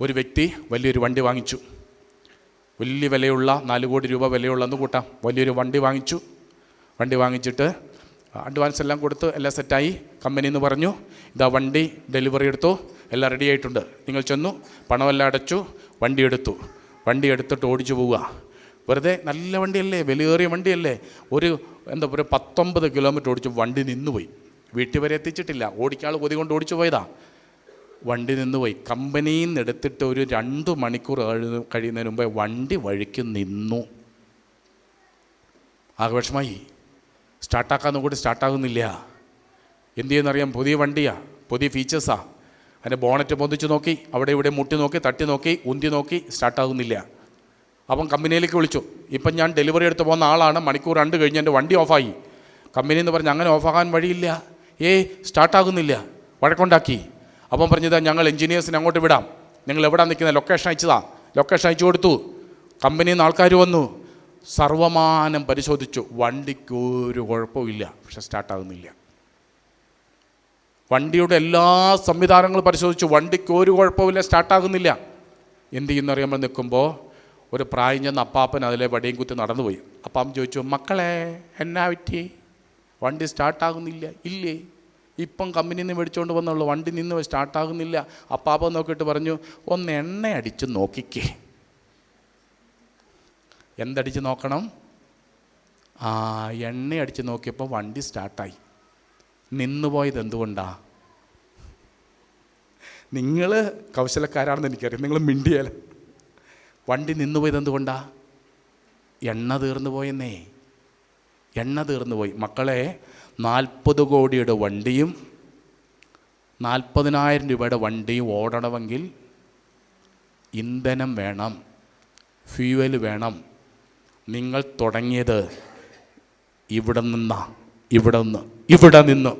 ഒരു വ്യക്തി വലിയൊരു വണ്ടി വാങ്ങിച്ചു. വലിയ വിലയുള്ള നാല് കോടി രൂപ വിലയുള്ളതെന്ന് കൂട്ടാം. വലിയൊരു വണ്ടി വാങ്ങിച്ചു. വണ്ടി വാങ്ങിച്ചിട്ട് അഡ്വാൻസ് എല്ലാം കൊടുത്ത് എല്ലാം സെറ്റായി കമ്പനി എന്ന് പറഞ്ഞു ഇതാ വണ്ടി ഡെലിവറി എടുത്തു. എല്ലാം റെഡി ആയിട്ടുണ്ട്. നിങ്ങൾ ചെന്നു പണമെല്ലാം അടച്ചു വണ്ടി എടുത്തു. വണ്ടി എടുത്തിട്ട് ഓടിച്ചു പോവുക. വെറുതെ നല്ല വണ്ടിയല്ലേ? വിലയേറിയ വണ്ടിയല്ലേ? ഒരു എന്താ പറയുക പത്തൊമ്പത് കിലോമീറ്റർ ഓടിച്ചു വണ്ടി നിന്നുപോയി. വീട്ടിൽ വരെ എത്തിച്ചിട്ടില്ല. ഓടിക്കാൾ കൊതി കൊണ്ട് ഓടിച്ചു പോയതാ. വണ്ടി നിന്ന് പോയി. കമ്പനിയിൽ നിന്ന് എടുത്തിട്ട് ഒരു രണ്ട് മണിക്കൂർ കഴി- കഴിയുന്നതിന് മുമ്പേ വണ്ടി വഴിക്ക് നിന്നു. ആഘോഷമായി സ്റ്റാർട്ടാക്കാന്ന് കൂടി സ്റ്റാർട്ടാകുന്നില്ല. എന്ത് ചെയ്യുന്നറിയാം? പുതിയ വണ്ടിയാ. പുതിയ ഫീച്ചേഴ്സാ അതിന്റെ ബോണറ്റ് പൊന്തിച്ച് നോക്കി അവിടെ ഇവിടെ മുട്ടി നോക്കി തട്ടി നോക്കി ഉന്തി നോക്കി സ്റ്റാർട്ടാകുന്നില്ല. അപ്പം കമ്പനിയിലേക്ക് വിളിച്ചു. ഇപ്പം ഞാൻ ഡെലിവറി എടുത്ത് പോകുന്ന ആളാണ്. മണിക്കൂർ രണ്ട് കഴിഞ്ഞ് എന്റെ വണ്ടി ഓഫായി. കമ്പനി എന്ന് പറഞ്ഞ് അങ്ങനെ ഓഫാകാൻ വഴിയില്ല. ഏ സ്റ്റാർട്ടാകുന്നില്ല. വഴക്കുണ്ടാക്കി. അപ്പം പറഞ്ഞതാ ഞങ്ങൾ എഞ്ചിനീയേഴ്സിനെ അങ്ങോട്ട് വിടാം. നിങ്ങൾ എവിടെ നിൽക്കുന്നത് ലൊക്കേഷൻ അയച്ചതാ? ലൊക്കേഷൻ അയച്ചു കൊടുത്തു. കമ്പനിയിൽ നിന്ന് ആൾക്കാർ വന്നു. സർവമാനം പരിശോധിച്ചു. വണ്ടിക്ക് ഒരു കുഴപ്പമില്ല പക്ഷെ സ്റ്റാർട്ടാകുന്നില്ല വണ്ടിയുടെ എല്ലാ സംവിധാനങ്ങളും പരിശോധിച്ചു. വണ്ടിക്ക് ഒരു കുഴപ്പമില്ല സ്റ്റാർട്ടാകുന്നില്ല എന്ത് അറിയുമ്പോൾ നിൽക്കുമ്പോൾ ഒരു പ്രായം ചെന്ന അപ്പാപ്പൻ അതിലെ വടിയും കുത്തി നടന്നുപോയി. അപ്പം ചോദിച്ചു മക്കളെ എന്നാ പറ്റി? വണ്ടി സ്റ്റാർട്ടാകുന്നില്ല ഇല്ലേ? ഇപ്പം കമ്പനിയിൽ നിന്ന് മേടിച്ചുകൊണ്ട് വന്നുള്ളൂ വണ്ടി നിന്ന് സ്റ്റാർട്ടാകുന്നില്ല. അപ്പാപ്പ നോക്കിയിട്ട് പറഞ്ഞു ഒന്ന് എണ്ണ അടിച്ച് നോക്കിക്കേ. എന്തടിച്ച് നോക്കണം? ആ എണ്ണ അടിച്ച് നോക്കിയപ്പോൾ വണ്ടി സ്റ്റാർട്ടായി. നിന്നുപോയത് എന്തുകൊണ്ടാ? നിങ്ങൾ കൗശലക്കാരാണെന്ന് എനിക്കറിയാം. നിങ്ങൾ മിണ്ടിയാൽ വണ്ടി നിന്നുപോയത് എന്തുകൊണ്ടാ? എണ്ണ തീർന്നു പോയെന്നേ എണ്ണ തീർന്നു പോയി മക്കളെ നാൽപ്പത് കോടിയുടെ വണ്ടിയും നാൽപ്പതിനായിരം രൂപയുടെ വണ്ടിയും ഓടണമെങ്കിൽ ഇന്ധനം വേണം ഫ്യൂവൽ വേണം. നിങ്ങൾ തുടങ്ങിയത് ഇവിടെ നിന്നാ ഇവിടെ നിന്ന് ഇവിടെ നിന്ന്.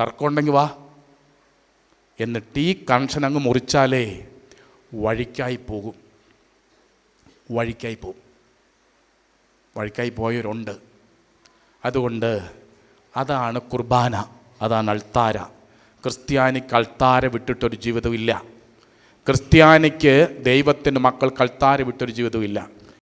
തർക്കമുണ്ടെങ്കിൽ വാ. എന്നിട്ട് ഈ കണക്ഷൻ അങ്ങ് മുറിച്ചാലേ വഴിക്കായി പോകും. വഴിക്കായി പോകും. വഴിക്കായി പോയവരുണ്ട്. അതുകൊണ്ട് അതാണ് കുർബാന അതാണ് അൾത്താര. ക്രിസ്ത്യാനിക്ക് അൾത്താര വിട്ടിട്ടൊരു ജീവിതമില്ല ക്രിസ്ത്യാനിക്ക് ദൈവത്തിന്റെ മക്കൾക്ക് അൾത്താര വിട്ടൊരു ജീവിതമില്ല